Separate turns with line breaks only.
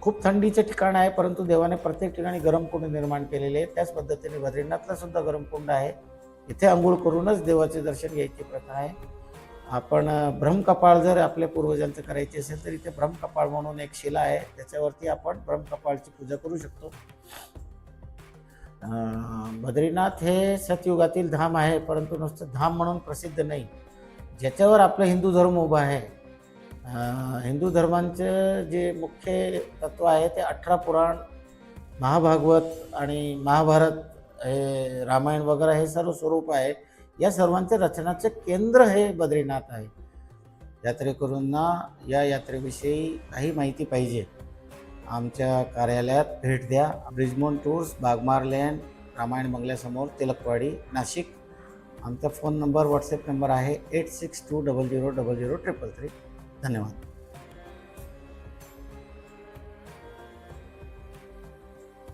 खूप थंडीचे ठिकाण आहे परंतु देवाने प्रत्येक ठिकाणी गरम कुंड निर्माण केलेले आहे त्याच पद्धतीने बद्रीनाथला सुद्धा गरम कुंड आहे. इथे आंघोळ करूनच देवाचे दर्शन घ्यायची प्रथा आहे. आपण भ्रमकपाळ जर आपल्या पूर्वजांचं करायचे असेल तर इथे भ्रमकपाळ म्हणून एक शिला आहे. त्याच्यावरती आपण भ्रमकपाळची पूजा करू शकतो. बद्रीनाथ हे सतयुगातील धाम आहे परंतु नुसतं धाम म्हणून प्रसिद्ध नाही. ज्याच्यावर आपला हिंदू धर्म उभा आहे हिंदू धर्मांचं जे मुख्य तत्व आहे ते अठरा पुराण महाभागवत आणि महाभारत हे रामायण वगैरे हे सर्व स्वरूप आहे. या सर्वांचे रचनाचे केंद्र हे बद्रीनाथ आहे. यात्रेकरूंना या यात्रेविषयी काही माहिती पाहिजे. आमच्या कार्यालयात भेट द्या. ब्रिजमोन टूर्स बागमार लेन रामायण बंगल्यासमोर तिलकवाडी नाशिक. आमचा फोन नंबर व्हॉट्सअप नंबर आहे eight six two double zero double zero triple three. धन्यवाद.